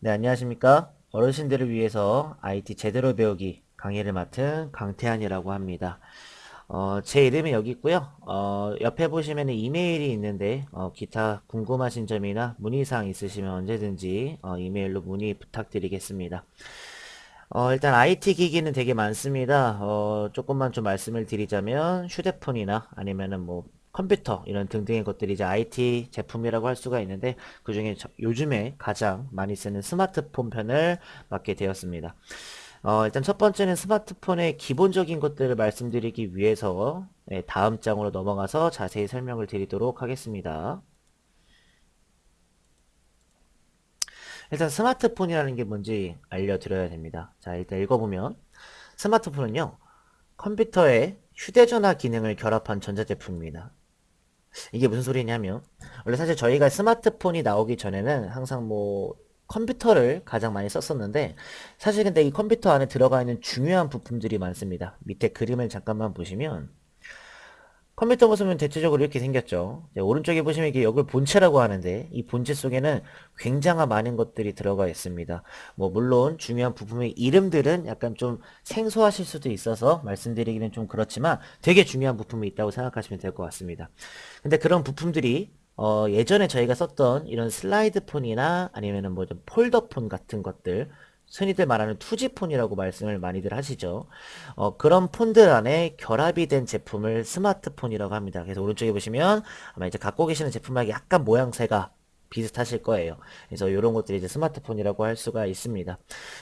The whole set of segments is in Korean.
네, 안녕하십니까. 어르신들을 위해서 IT 제대로 배우기 강의를 맡은 강태한이라고 합니다. 어, 제 이름이 여기 있고요. 어, 옆에 보시면 이메일이 있는데 어, 기타 궁금하신 점이나 문의사항 있으시면 언제든지 어, 이메일로 문의 부탁드리겠습니다. 어, 일단 IT 기기는 되게 많습니다. 어, 조금만 좀 말씀을 드리자면 휴대폰이나 아니면은 뭐 컴퓨터 이런 등등의 것들이 이제 IT 제품이라고 할 수가 있는데 그 중에 저- 요즘에 가장 많이 쓰는 스마트폰 편을 맡게 되었습니다. 어, 일단 첫 번째는 스마트폰의 기본적인 것들을 말씀드리기 위해서 네, 다음 장으로 넘어가서 자세히 설명을 드리도록 하겠습니다. 일단 스마트폰이라는 게 뭔지 알려드려야 됩니다. 자, 일단 읽어보면 스마트폰은요, 컴퓨터에 휴대전화 기능을 결합한 전자제품입니다. 이게 무슨 소리냐면 원래 사실 저희가 스마트폰이 나오기 전에는 항상 뭐 컴퓨터를 가장 많이 썼었는데 사실 근데 이 컴퓨터 안에 들어가 있는 중요한 부품들이 많습니다. 밑에 그림을 잠깐만 보시면 컴퓨터 모습은 대체적으로 이렇게 생겼죠. 오른쪽에 보시면 이게 이걸 본체라고 하는데 이 본체 속에는 굉장한 많은 것들이 들어가 있습니다. 뭐 물론 중요한 부품의 이름들은 약간 좀 생소하실 수도 있어서 말씀드리기는 좀 그렇지만 되게 중요한 부품이 있다고 생각하시면 될 것 같습니다. 근데 그런 부품들이 어, 예전에 저희가 썼던 이런 슬라이드 폰이나 아니면은 뭐 좀 폴더 폰 같은 것들 흔히들 말하는 투지폰이라고 말씀을 많이들 하시죠. 어, 그런 폰들 안에 결합이 된 제품을 스마트폰이라고 합니다. 그래서 오른쪽에 보시면 아마 이제 갖고 계시는 제품하고 약간 모양새가 비슷하실 거예요. 그래서 이런 것들이 이제 스마트폰이라고 할 수가 있습니다.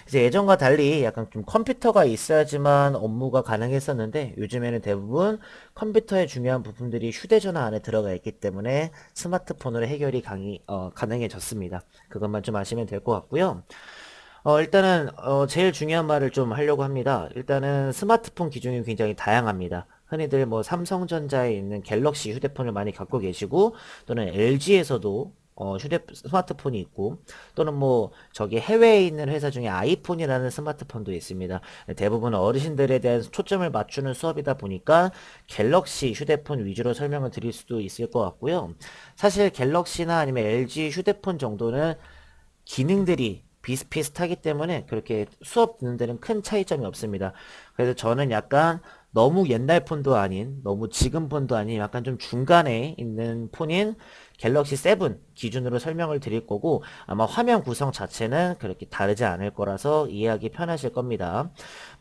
이제 예전과 달리 약간 좀 컴퓨터가 있어야지만 업무가 가능했었는데 요즘에는 대부분 컴퓨터의 중요한 부품들이 휴대전화 안에 들어가 있기 때문에 스마트폰으로 해결이 강이, 어, 가능해졌습니다. 그것만 좀 아시면 될 것 같고요. 어, 일단은, 어, 제일 중요한 말을 좀 하려고 합니다. 일단은 스마트폰 기종이 굉장히 다양합니다. 흔히들 뭐 삼성전자에 있는 갤럭시 휴대폰을 많이 갖고 계시고, 또는 LG에서도 어, 휴대, 스마트폰이 있고, 또는 뭐, 저기 해외에 있는 회사 중에 아이폰이라는 스마트폰도 있습니다. 대부분 어르신들에 대한 초점을 맞추는 수업이다 보니까 갤럭시 휴대폰 위주로 설명을 드릴 수도 있을 것 같고요. 사실 갤럭시나 아니면 LG 휴대폰 정도는 기능들이 비슷비슷하기 때문에 그렇게 수업 듣는 데는 큰 차이점이 없습니다. 그래서 저는 약간 너무 옛날 폰도 아닌, 너무 지금 폰도 아닌 약간 좀 중간에 있는 폰인 갤럭시 7 기준으로 설명을 드릴 거고 아마 화면 구성 자체는 그렇게 다르지 않을 거라서 이해하기 편하실 겁니다.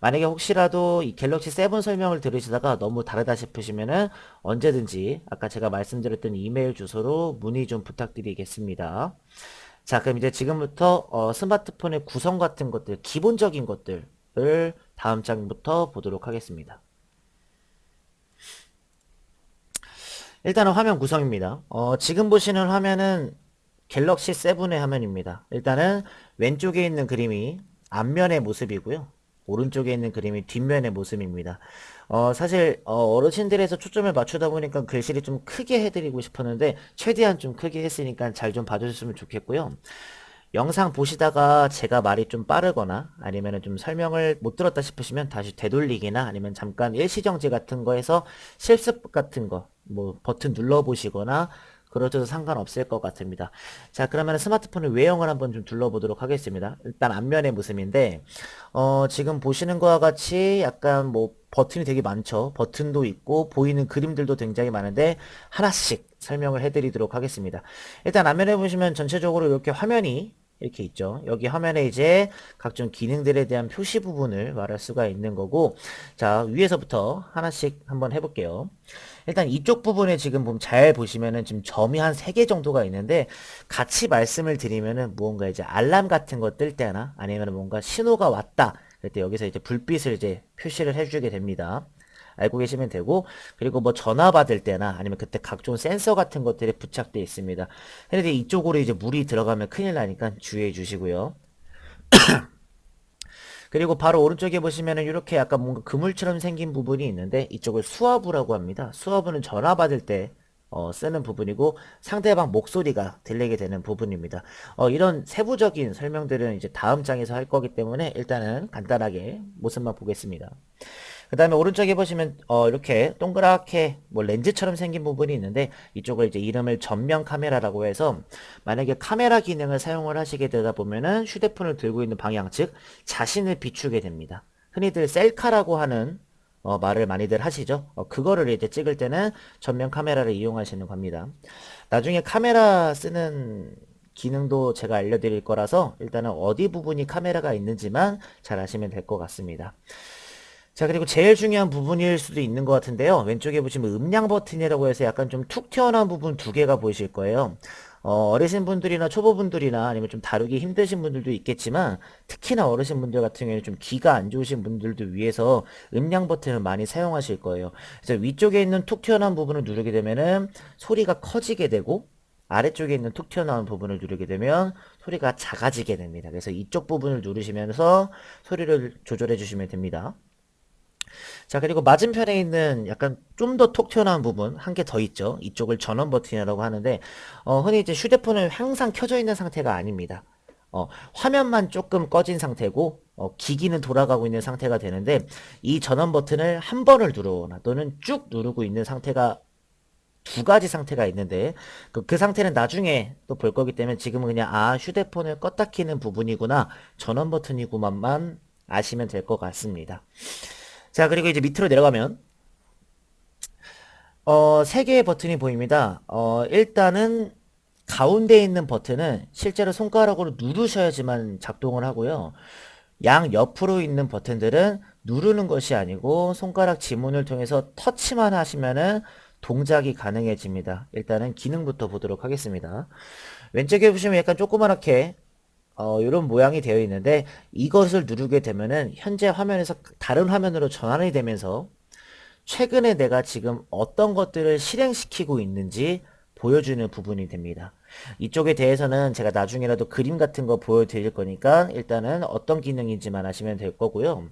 만약에 혹시라도 이 갤럭시 7 설명을 들으시다가 너무 다르다 싶으시면은 언제든지 아까 제가 말씀드렸던 이메일 주소로 문의 좀 부탁드리겠습니다. 자, 그럼 이제 지금부터 어, 스마트폰의 구성 같은 것들, 기본적인 것들을 다음 장부터 보도록 하겠습니다. 일단은 화면 구성입니다. 어, 지금 보시는 화면은 갤럭시 7의 화면입니다. 일단은 왼쪽에 있는 그림이 앞면의 모습이고요. 오른쪽에 있는 그림이 뒷면의 모습입니다. 어, 사실 어, 르신들에서 초점을 맞추다 보니까 글씨를 좀 크게 해드리고 싶었는데 최대한 좀 크게 했으니까 잘 좀 봐주셨으면 좋겠고요. 영상 보시다가 제가 말이 좀 빠르거나 아니면 좀 설명을 못 들었다 싶으시면 다시 되돌리기나 아니면 잠깐 일시정지 같은 거에서 실습 같은 거 뭐 버튼 눌러보시거나 그러셔도 상관없을 것 같습니다. 자 그러면 스마트폰의 외형을 한번 좀 둘러보도록 하겠습니다. 일단 앞면의 모습인데 어, 지금 보시는 거와 같이 약간 뭐 버튼이 되게 많죠. 버튼도 있고 보이는 그림들도 굉장히 많은데 하나씩 설명을 해드리도록 하겠습니다. 일단 앞면에 보시면 전체적으로 이렇게 화면이 이렇게 있죠. 여기 화면에 이제 각종 기능들에 대한 표시 부분을 말할 수가 있는 거고 자 위에서부터 하나씩 한번 해볼게요. 일단 이쪽 부분에 지금 보면 잘 보시면은 지금 점이 한 3개 정도가 있는데 같이 말씀을 드리면은 무언가 이제 알람 같은 거 뜰 때나 아니면 뭔가 신호가 왔다 그럴 때 여기서 이제 불빛을 이제 표시를 해주게 됩니다. 알고 계시면 되고 그리고 뭐 전화 받을 때나 아니면 그때 각종 센서 같은 것들이 부착되어 있습니다. 근데 이쪽으로 이제 물이 들어가면 큰일 나니까 주의해 주시고요. 그리고 바로 오른쪽에 보시면은 이렇게 약간 뭔가 그물처럼 생긴 부분이 있는데 이쪽을 수화부라고 합니다. 수화부는 전화 받을 때 어, 쓰는 부분이고 상대방 목소리가 들리게 되는 부분입니다. 어, 이런 세부적인 설명들은 이제 다음 장에서 할 거기 때문에 일단은 간단하게 모습만 보겠습니다. 그 다음에 오른쪽에 보시면 어 이렇게 동그랗게 뭐 렌즈처럼 생긴 부분이 있는데 이쪽을 이제 이름을 전면 카메라라고 해서 만약에 카메라 기능을 사용을 하시게 되다 보면은 휴대폰을 들고 있는 방향 즉 자신을 비추게 됩니다. 흔히들 셀카라고 하는 어, 말을 많이들 하시죠. 어, 그거를 이제 찍을 때는 전면 카메라를 이용하시는 겁니다. 나중에 카메라 쓰는 기능도 제가 알려드릴 거라서 일단은 어디 부분이 카메라가 있는지만 잘 아시면 될 것 같습니다. 자 그리고 제일 중요한 부분일 수도 있는 것 같은데요. 왼쪽에 보시면 음량 버튼이라고 해서 약간 좀 툭 튀어나온 부분 두 개가 보이실 거예요. 어, 어르신 분들이나 초보분들이나 아니면 좀 다루기 힘드신 분들도 있겠지만 특히나 어르신 분들 같은 경우에는 좀 귀가 안 좋으신 분들도 위해서 음량 버튼을 많이 사용하실 거예요. 그래서 위쪽에 있는 툭 튀어나온 부분을 누르게 되면은 소리가 커지게 되고 아래쪽에 있는 툭 튀어나온 부분을 누르게 되면 소리가 작아지게 됩니다. 그래서 이쪽 부분을 누르시면서 소리를 조절해 주시면 됩니다. 자 그리고 맞은편에 있는 약간 좀 더 톡 튀어나온 부분 한 개 더 있죠. 이쪽을 전원 버튼이라고 하는데 어, 흔히 이제 휴대폰은 항상 켜져 있는 상태가 아닙니다. 어, 화면만 조금 꺼진 상태고 어, 기기는 돌아가고 있는 상태가 되는데 이 전원 버튼을 한 번을 누르거나 또는 쭉 누르고 있는 상태가 두 가지 상태가 있는데 그, 그 상태는 나중에 또 볼 거기 때문에 지금은 그냥 아 휴대폰을 껐다 키는 부분이구나 전원 버튼이구만만 아시면 될 것 같습니다 자, 그리고 이제 밑으로 내려가면, 어, 세 개의 버튼이 보입니다. 어, 일단은 가운데 있는 버튼은 실제로 손가락으로 누르셔야지만 작동을 하고요. 양 옆으로 있는 버튼들은 누르는 것이 아니고 손가락 지문을 통해서 터치만 하시면은 동작이 가능해집니다. 일단은 기능부터 보도록 하겠습니다. 왼쪽에 보시면 약간 조그맣게 어, 이런 모양이 되어 있는데 이것을 누르게 되면은 현재 화면에서 다른 화면으로 전환이 되면서 최근에 내가 지금 어떤 것들을 실행시키고 있는지 보여주는 부분이 됩니다. 이쪽에 대해서는 제가 나중에라도 그림 같은 거 보여드릴 거니까 일단은 어떤 기능인지만 아시면 될 거고요.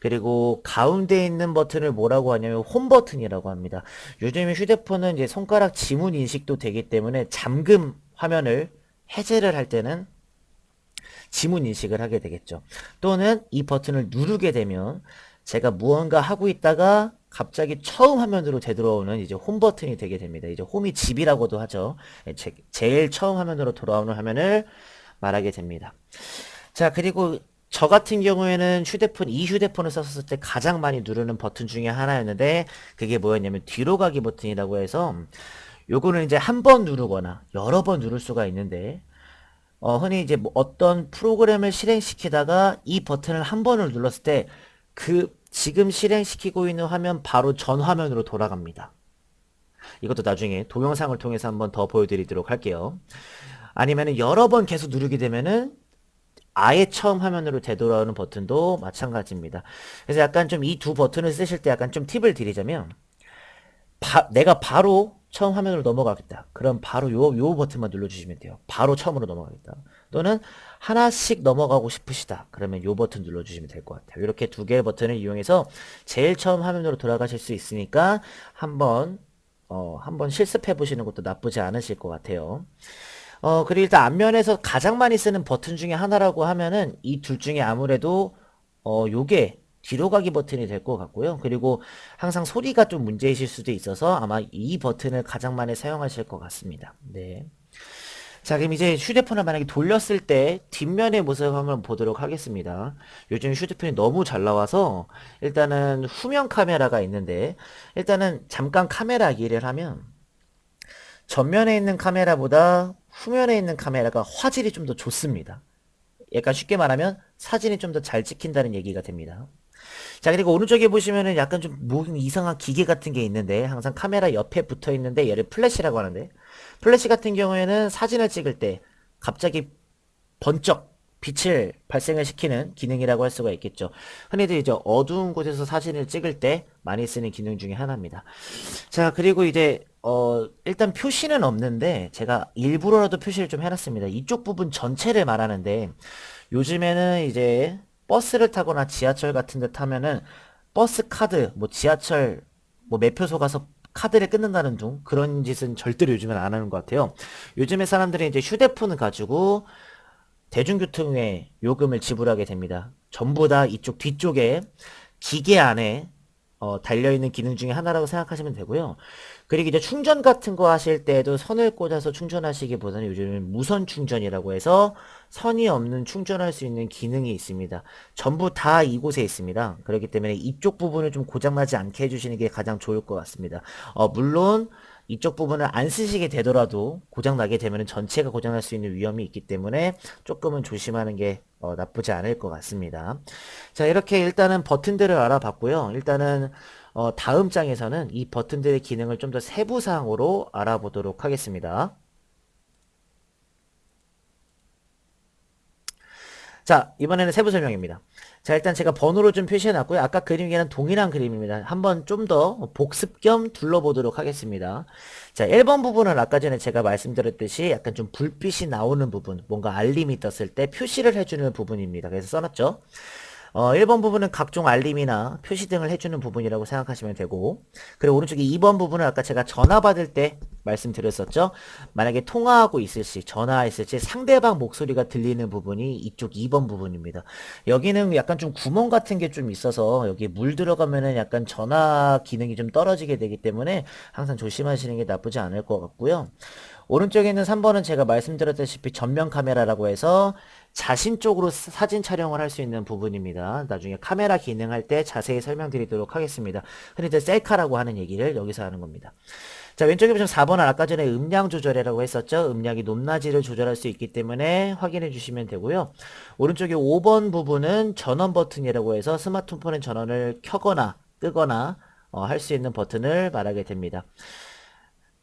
그리고 가운데 있는 버튼을 뭐라고 하냐면 홈 버튼이라고 합니다. 요즘 휴대폰은 이제 손가락 지문 인식도 되기 때문에 잠금 화면을 해제를 할 때는 지문 인식을 하게 되겠죠. 또는 이 버튼을 누르게 되면 제가 무언가 하고 있다가 갑자기 처음 화면으로 되돌아오는 이제 홈 버튼이 되게 됩니다. 이제 홈이 집이라고도 하죠. 예, 제, 제일 처음 화면으로 돌아오는 화면을 말하게 됩니다. 자, 그리고 저 같은 경우에는 휴대폰, 이 휴대폰을 썼을 때 가장 많이 누르는 버튼 중에 하나였는데 그게 뭐였냐면 뒤로 가기 버튼이라고 해서 요거는 이제 한 번 누르거나 여러 번 누를 수가 있는데 어, 흔히 이제 뭐 어떤 프로그램을 실행시키다가 이 버튼을 한 번을 눌렀을 때 그 지금 실행시키고 있는 화면 바로 전 화면으로 돌아갑니다. 이것도 나중에 동영상을 통해서 한번 더 보여드리도록 할게요. 아니면 여러 번 계속 누르게 되면은 아예 처음 화면으로 되돌아오는 버튼도 마찬가지입니다. 그래서 약간 좀 이 두 버튼을 쓰실 때 약간 좀 팁을 드리자면 바, 내가 바로 처음 화면으로 넘어가겠다. 그럼 바로 요, 요 버튼만 눌러주시면 돼요. 바로 처음으로 넘어가겠다. 또는 하나씩 넘어가고 싶으시다. 그러면 요 버튼 눌러주시면 될 것 같아요. 이렇게 두 개의 버튼을 이용해서 제일 처음 화면으로 돌아가실 수 있으니까 한번 어, 한번 실습해 보시는 것도 나쁘지 않으실 것 같아요. 어, 그리고 일단 앞면에서 가장 많이 쓰는 버튼 중에 하나라고 하면은 이 둘 중에 아무래도 어, 요게 뒤로 가기 버튼이 될 것 같고요. 그리고 항상 소리가 좀 문제이실 수도 있어서 아마 이 버튼을 가장 많이 사용하실 것 같습니다. 네. 자, 그럼 이제 휴대폰을 만약에 돌렸을 때 뒷면의 모습 한번 보도록 하겠습니다. 요즘 휴대폰이 너무 잘 나와서 일단은 후면 카메라가 있는데 일단은 잠깐 카메라 얘기를 하면 전면에 있는 카메라보다 후면에 있는 카메라가 화질이 좀 더 좋습니다. 약간 쉽게 말하면 사진이 좀 더 잘 찍힌다는 얘기가 됩니다. 자 그리고 오른쪽에 보시면은 약간 좀뭐 이상한 기계 같은 게 있는데 항상 카메라 옆에 붙어 있는데 얘를 플래시라고 하는데 플래시 같은 경우에는 사진을 찍을 때 갑자기 번쩍 빛을 발생을 시키는 기능이라고 할 수가 있겠죠. 흔히들 이제 어두운 곳에서 사진을 찍을 때 많이 쓰는 기능 중에 하나입니다. 자, 그리고 이제 어 일단 표시는 없는데 제가 일부러라도 표시를 좀 해놨습니다. 이쪽 부분 전체를 말하는데 요즘에는 이제 버스를 타거나 지하철 같은 데 타면은 버스 카드, 뭐 지하철, 뭐 매표소 가서 카드를 끊는다는 둥 그런 짓은 절대로 요즘엔 안 하는 것 같아요. 요즘에 사람들이 이제 휴대폰을 가지고 대중교통에 요금을 지불하게 됩니다. 전부 다 이쪽 뒤쪽에 기계 안에 어, 달려있는 기능 중에 하나라고 생각하시면 되고요. 그리고 이제 충전 같은 거 하실 때도 선을 꽂아서 충전하시기보다는 요즘은 무선 충전이라고 해서 선이 없는 충전할 수 있는 기능이 있습니다. 전부 다 이곳에 있습니다. 그렇기 때문에 이쪽 부분을 좀 고장나지 않게 해주시는 게 가장 좋을 것 같습니다. 어, 물론 이쪽 부분을 안 쓰시게 되더라도 고장나게 되면 전체가 고장날 수 있는 위험이 있기 때문에 조금은 조심하는 게 어, 나쁘지 않을 것 같습니다. 자, 이렇게 일단은 버튼들을 알아봤고요. 일단은 어, 다음 장에서는 이 버튼들의 기능을 좀 더 세부사항으로 알아보도록 하겠습니다. 자, 이번에는 세부 설명입니다. 자, 일단 제가 번호로 좀 표시해 놨고요. 아까 그림이랑 동일한 그림입니다. 한번 좀 더 복습 겸 둘러보도록 하겠습니다. 자, 1번 부분은 아까 전에 제가 말씀드렸듯이 약간 좀 불빛이 나오는 부분, 뭔가 알림이 떴을 때 표시를 해주는 부분입니다. 그래서 써놨죠. 어, 1번 부분은 각종 알림이나 표시 등을 해주는 부분이라고 생각하시면 되고 그리고 오른쪽에 2번 부분은 아까 제가 전화 받을 때 말씀드렸었죠. 만약에 통화하고 있을 시, 전화했을 때 상대방 목소리가 들리는 부분이 이쪽 2번 부분입니다. 여기는 약간 좀 구멍 같은 게 좀 있어서 여기 물 들어가면은 약간 전화 기능이 좀 떨어지게 되기 때문에 항상 조심하시는 게 나쁘지 않을 것 같고요. 오른쪽에 있는 3번은 제가 말씀드렸다시피 전면 카메라라고 해서 자신 쪽으로 사- 사진 촬영을 할 수 있는 부분입니다. 나중에 카메라 기능할 때 자세히 설명드리도록 하겠습니다. 흔히들 셀카라고 하는 얘기를 여기서 하는 겁니다. 자, 왼쪽에 보시면 4번은 아까 전에 음량 조절이라고 했었죠. 음량이 높낮이를 조절할 수 있기 때문에 확인해 주시면 되고요. 오른쪽에 5번 부분은 전원 버튼이라고 해서 스마트폰의 전원을 켜거나 끄거나 할수 있는 버튼을 말하게 됩니다.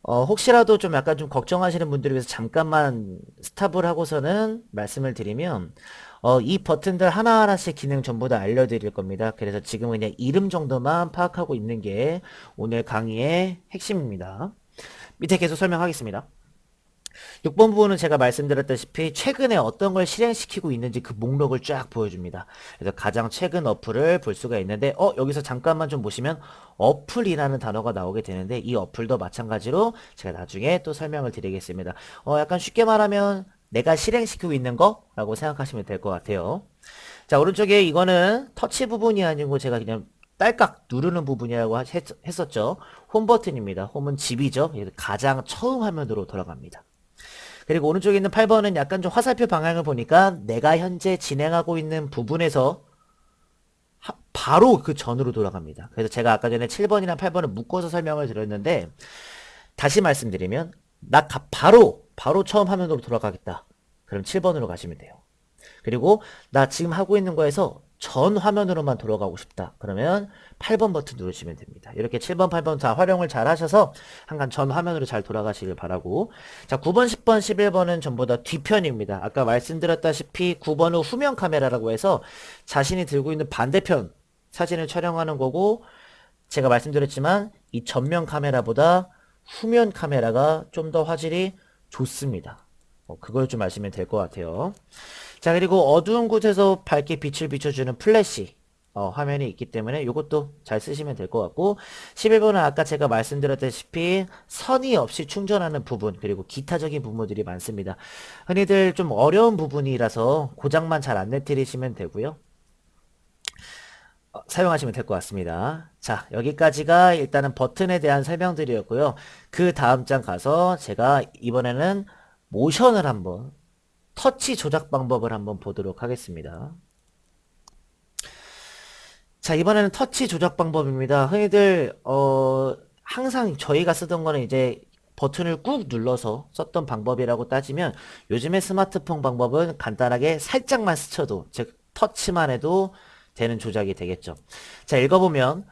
어, 혹시라도 좀 약간 좀 걱정하시는 분들을 위해서 잠깐만 스탑을 하고서는 말씀을 드리면, 어, 이 버튼들 하나하나씩 기능 전부 다 알려드릴 겁니다. 그래서 지금은 그냥 이름 정도만 파악하고 있는 게 오늘 강의의 핵심입니다. 밑에 계속 설명하겠습니다. 6번 부분은 제가 말씀드렸다시피 최근에 어떤 걸 실행시키고 있는지 그 목록을 쫙 보여줍니다. 그래서 가장 최근 어플을 볼 수가 있는데 어 여기서 잠깐만 좀 보시면 어플이라는 단어가 나오게 되는데 이 어플도 마찬가지로 제가 나중에 또 설명을 드리겠습니다. 어 약간 쉽게 말하면 내가 실행시키고 있는 거라고 생각하시면 될 것 같아요. 자 오른쪽에 이거는 터치 부분이 아니고 제가 그냥 딸깍 누르는 부분이라고 했, 했었죠. 홈 버튼입니다. 홈은 집이죠. 가장 처음 화면으로 돌아갑니다. 그리고 오른쪽에 있는 8번은 약간 좀 화살표 방향을 보니까 내가 현재 진행하고 있는 부분에서 하, 바로 그 전으로 돌아갑니다. 그래서 제가 아까 전에 7번이랑 8번을 묶어서 설명을 드렸는데 다시 말씀드리면 나 가, 바로 바로 처음 화면으로 돌아가겠다. 그럼 7번으로 가시면 돼요. 그리고 나 지금 하고 있는 거에서 전 화면으로만 돌아가고 싶다. 그러면 8번 버튼 누르시면 됩니다. 이렇게 7번, 8번 다 활용을 잘 하셔서 한간 전 화면으로 잘 돌아가시길 바라고. 자, 9번, 10번, 11번은 전부 다 뒤편입니다. 아까 말씀드렸다시피 9번은 후면 카메라라고 해서 자신이 들고 있는 반대편 사진을 촬영하는 거고 제가 말씀드렸지만 이 전면 카메라보다 후면 카메라가 좀 더 화질이 좋습니다. 어, 그걸 좀 아시면 될 것 같아요. 자 그리고 어두운 곳에서 밝게 빛을 비춰주는 플래시 어, 화면이 있기 때문에 이것도 잘 쓰시면 될 것 같고 11번은 아까 제가 말씀드렸다시피 선이 없이 충전하는 부분 그리고 기타적인 부분들이 많습니다. 흔히들 좀 어려운 부분이라서 고장만 잘 안 내트리시면 되고요. 어, 사용하시면 될 것 같습니다. 자, 여기까지가 일단은 버튼에 대한 설명들이었고요. 그 다음 장 가서 제가 이번에는 모션을 한번 터치 조작 방법을 한번 보도록 하겠습니다. 자, 이번에는 터치 조작 방법입니다. 흔히들, 어, 항상 저희가 쓰던 거는 이제 버튼을 꾹 눌러서 썼던 방법이라고 따지면 요즘의 스마트폰 방법은 간단하게 살짝만 스쳐도, 즉, 터치만 해도 되는 조작이 되겠죠. 자, 읽어보면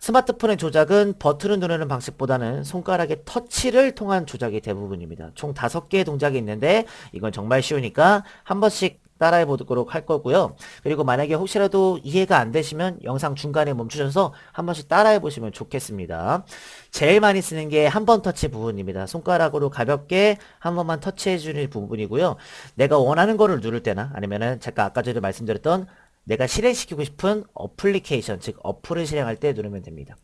스마트폰의 조작은 버튼을 누르는 방식보다는 손가락의 터치를 통한 조작이 대부분입니다. 총 5개의 동작이 있는데 이건 정말 쉬우니까 한 번씩 따라해 보도록 할 거고요. 그리고 만약에 혹시라도 이해가 안 되시면 영상 중간에 멈추셔서 한 번씩 따라해 보시면 좋겠습니다. 제일 많이 쓰는 게 한 번 터치 부분입니다. 손가락으로 가볍게 한 번만 터치해 주는 부분이고요. 내가 원하는 거를 누를 때나 아니면은 제가 아까 전에 말씀드렸던 내가 실행시키고 싶은 어플리케이션, 즉 어플을 실행할 때 누르면 됩니다.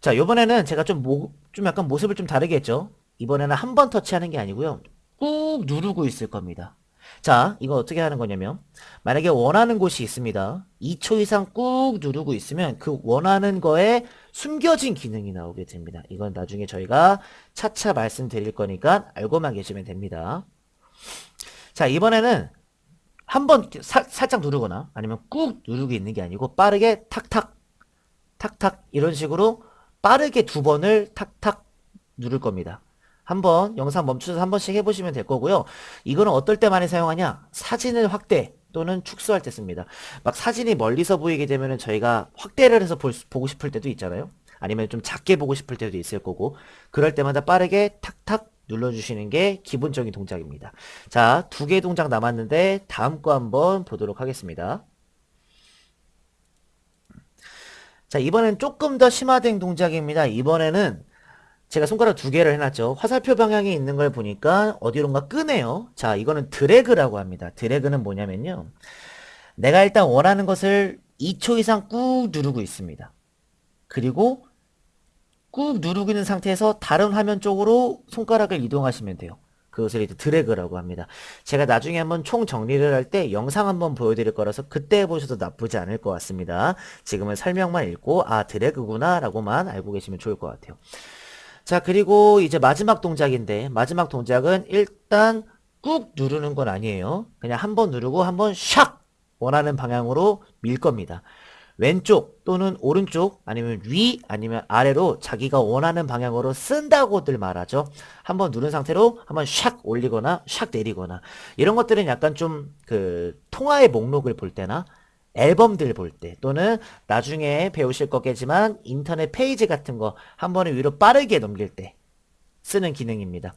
자, 요번에는 제가 좀, 모, 좀 약간 모습을 좀 다르게 했죠. 이번에는 한 번 터치하는 게 아니고요. 꾹 누르고 있을 겁니다. 자, 이거 어떻게 하는 거냐면, 만약에 원하는 곳이 있습니다. 2초 이상 꾹 누르고 있으면 그 원하는 거에 숨겨진 기능이 나오게 됩니다. 이건 나중에 저희가 차차 말씀드릴 거니까 알고만 계시면 됩니다. 자, 이번에는 한 번 살짝 누르거나 아니면 꾹 누르고 있는 게 아니고 빠르게 탁탁, 탁탁 이런 식으로 빠르게 두 번을 탁탁 누를 겁니다. 한번 영상 멈춰서 한 번씩 해보시면 될 거고요. 이거는 어떨 때 많이 사용하냐? 사진을 확대 또는 축소할 때 씁니다. 막 사진이 멀리서 보이게 되면 저희가 확대를 해서 볼 수- 보고 싶을 때도 있잖아요. 아니면 좀 작게 보고 싶을 때도 있을 거고 그럴 때마다 빠르게 탁탁 눌러주시는 게 기본적인 동작입니다. 자, 두 개의 동작 남았는데 다음 거 한번 보도록 하겠습니다. 자, 이번엔 조금 더 심화된 동작입니다. 이번에는 제가 손가락 두 개를 해놨죠. 화살표 방향에 있는 걸 보니까 어디론가 끄네요. 자, 이거는 드래그라고 합니다. 드래그는 뭐냐면요. 내가 일단 원하는 것을 2초 이상 꾹 누르고 있습니다. 그리고 꾹 누르고 있는 상태에서 다른 화면 쪽으로 손가락을 이동하시면 돼요. 그것을 이제 드래그라고 합니다. 제가 나중에 한번 총 정리를 할 때 영상 한번 보여드릴 거라서 그때 해보셔도 나쁘지 않을 것 같습니다. 지금은 설명만 읽고 아 드래그구나 라고만 알고 계시면 좋을 것 같아요. 자 그리고 이제 마지막 동작인데 마지막 동작은 일단 꾹 누르는 건 아니에요. 그냥 한 번 누르고 한번 샥 원하는 방향으로 밀 겁니다. 왼쪽 또는 오른쪽 아니면 위 아니면 아래로 자기가 원하는 방향으로 쓴다고들 말하죠. 한번 누른 상태로 한번 샥 올리거나 샥 내리거나 이런 것들은 약간 좀 그 통화의 목록을 볼 때나 앨범들 볼 때 또는 나중에 배우실 거겠지만 인터넷 페이지 같은 거 한 번에 위로 빠르게 넘길 때 쓰는 기능입니다.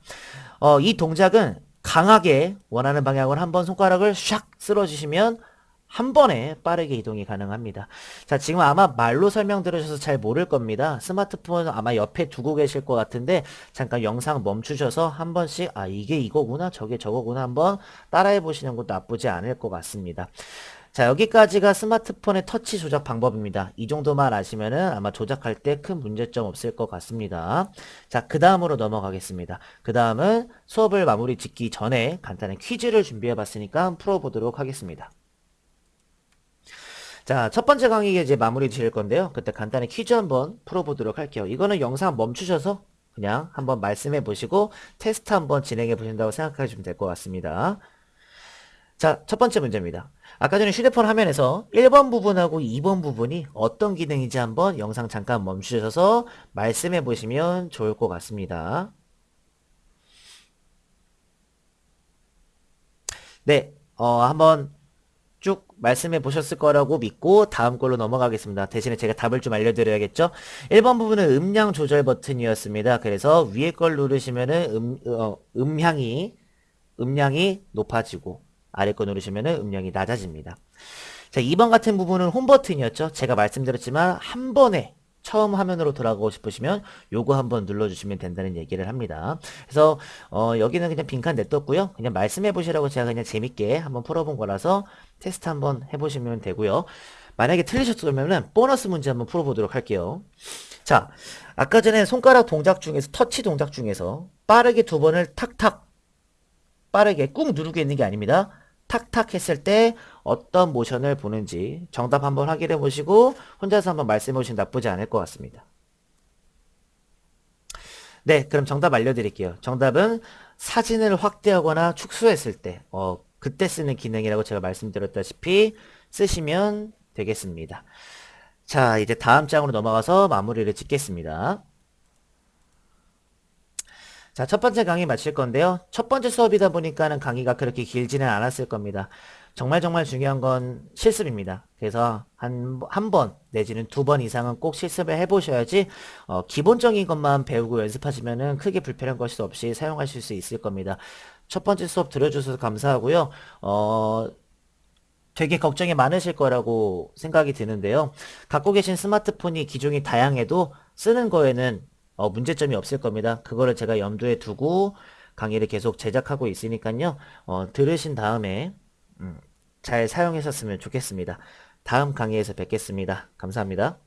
어, 이 동작은 강하게 원하는 방향으로 한번 손가락을 샥 쓸어주시면 한 번에 빠르게 이동이 가능합니다. 자, 지금 아마 말로 설명 들으셔서 잘 모를 겁니다. 스마트폰 아마 옆에 두고 계실 것 같은데 잠깐 영상 멈추셔서 한 번씩 아 이게 이거구나 저게 저거구나 한번 따라해 보시는 것도 나쁘지 않을 것 같습니다. 자 여기까지가 스마트폰의 터치 조작 방법입니다. 이 정도만 아시면은 아마 조작할 때 큰 문제점 없을 것 같습니다. 자 그 다음으로 넘어가겠습니다. 그 다음은 수업을 마무리 짓기 전에 간단한 퀴즈를 준비해 봤으니까 풀어보도록 하겠습니다. 자, 첫 번째 강의 이제 마무리 지을 건데요. 그때 간단히 퀴즈 한번 풀어보도록 할게요. 이거는 영상 멈추셔서 그냥 한번 말씀해 보시고 테스트 한번 진행해 보신다고 생각하시면 될 것 같습니다. 자, 첫 번째 문제입니다. 아까 전에 휴대폰 화면에서 1번 부분하고 2번 부분이 어떤 기능인지 한번 영상 잠깐 멈추셔서 말씀해 보시면 좋을 것 같습니다. 네, 어, 한번 쭉 말씀해 보셨을 거라고 믿고 다음 걸로 넘어가겠습니다. 대신에 제가 답을 좀 알려드려야겠죠? 1번 부분은 음량 조절 버튼이었습니다. 그래서 위에 걸 누르시면은 음, 어, 음향이, 음량이 높아지고 아래 거 누르시면은 음량이 낮아집니다. 자, 2번 같은 부분은 홈 버튼이었죠? 제가 말씀드렸지만 한 번에 처음 화면으로 돌아가고 싶으시면 요거 한번 눌러주시면 된다는 얘기를 합니다. 그래서 어, 여기는 그냥 빈칸 냅뒀고요. 그냥 말씀해 보시라고 제가 그냥 재밌게 한번 풀어본 거라서 테스트 한번 해보시면 되고요. 만약에 틀리셨다면 보너스 문제 한번 풀어보도록 할게요. 자, 아까 전에 손가락 동작 중에서 터치 동작 중에서 빠르게 두 번을 탁탁 빠르게 꾹 누르고 있는 게 아닙니다. 탁탁 했을 때 어떤 모션을 보는지 정답 한번 확인해 보시고 혼자서 한번 말씀해 보시면 나쁘지 않을 것 같습니다. 네, 그럼 정답 알려드릴게요. 정답은 사진을 확대하거나 축소했을 때, 어, 그때 쓰는 기능이라고 제가 말씀드렸다시피 쓰시면 되겠습니다. 자, 이제 다음 장으로 넘어가서 마무리를 짓겠습니다. 자, 첫 번째 강의 마칠 건데요. 첫 번째 수업이다 보니까는 강의가 그렇게 길지는 않았을 겁니다. 정말 정말 중요한 건 실습입니다. 그래서 한, 한 번, 내지는 두 번 이상은 꼭 실습을 해보셔야지, 어, 기본적인 것만 배우고 연습하시면은 크게 불편한 것이 없이 사용하실 수 있을 겁니다. 첫 번째 수업 들어주셔서 감사하고요. 어, 되게 걱정이 많으실 거라고 생각이 드는데요. 갖고 계신 스마트폰이 기종이 다양해도 쓰는 거에는 어, 문제점이 없을 겁니다. 그거를 제가 염두에 두고 강의를 계속 제작하고 있으니까요. 어, 들으신 다음에 음, 잘 사용하셨으면 좋겠습니다. 다음 강의에서 뵙겠습니다. 감사합니다.